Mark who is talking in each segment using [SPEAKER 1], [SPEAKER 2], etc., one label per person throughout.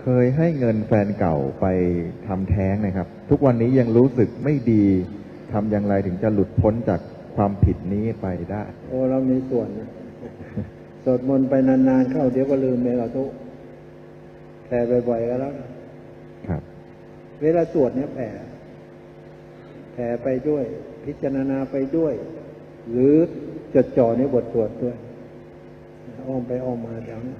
[SPEAKER 1] เคยให้เงินแฟนเก่าไปทำแท้งนะครับ ทุกวันนี้ยังรู้สึกไม่ดีทำอย่างไรถึงจะหลุดพ้นจากความผิดนี้ไปได้
[SPEAKER 2] โอ้เรามีส่วนนะสวดมนต์ไปนานๆเข้าเดี๋ยวก็ลืมเมลาทุกแผ่บ่อยๆก็แล้วกัน
[SPEAKER 1] ครับ
[SPEAKER 2] เวลาสวดเนี่ยแผ่แผ่ไปด้วย พิจารณาไปด้วย หรือจดจ่อในบทสวดด้วยอ้อมไปอ้อมมาแถวนี้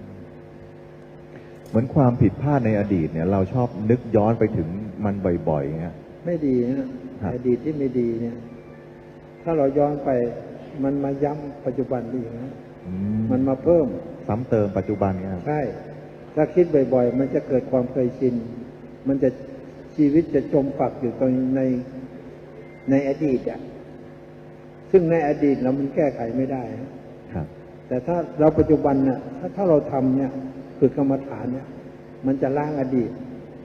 [SPEAKER 1] เหมือนความผิดพลาดในอดีตเนี่ย เราชอบนึกย้อนไปถึงมันบ่อยๆเงี้ย
[SPEAKER 2] ไม่ดีนะครับอดีตที่ไม่ดีเนี่ย ถ้าเราย้อนไปมันมาย้ำปัจจุบันอีกนะ
[SPEAKER 1] อื
[SPEAKER 2] มันมาเพิ่ม
[SPEAKER 1] ซ้ำเติมปัจจุบันเนี่ยครับ
[SPEAKER 2] ใช่ถ้าคิดบ่อย ๆ มันจะเกิดความเคยชิน มันจะชีวิตจะจมปักอยู่ตรงในในอดีตอะซึ่งในอดีตเรามันแก้ไขไม่ได้นะ
[SPEAKER 1] ครับ
[SPEAKER 2] แต่ถ้าเราปัจจุบันน่ะถ้าถ้าเราทำเนี่ย คือกรรมฐานเนี่ย มันจะล้างอดีต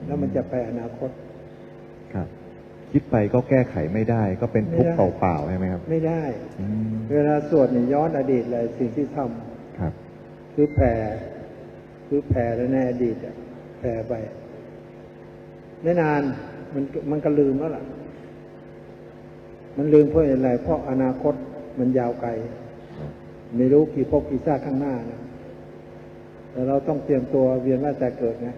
[SPEAKER 2] แล้วมันจะไปอนาคต
[SPEAKER 1] ครับ คิดไปก็แก้ไขไม่ได้ ก็เป็นทุกข์
[SPEAKER 2] ไม่ได้
[SPEAKER 1] เปล่าๆใช่ไหมครับ
[SPEAKER 2] ไม่ได้
[SPEAKER 1] อืม
[SPEAKER 2] เวลาสวดเนี่ยย้อนอดีตเลยสิ่งที่ทำ
[SPEAKER 1] ครับ
[SPEAKER 2] คือแผ่คือแผ่ในอดีตอะแผ่ไป ไม่นานมันมันก็ลืมแล้วล่ะ มันลืมเพราะอะไร เพราะอนาคตมันยาวไกล ไม่รู้กี่ภพกี่ชาติข้างหน้านะ แต่เราต้องเตรียมตัวเวียนว่าแต่เกิดไง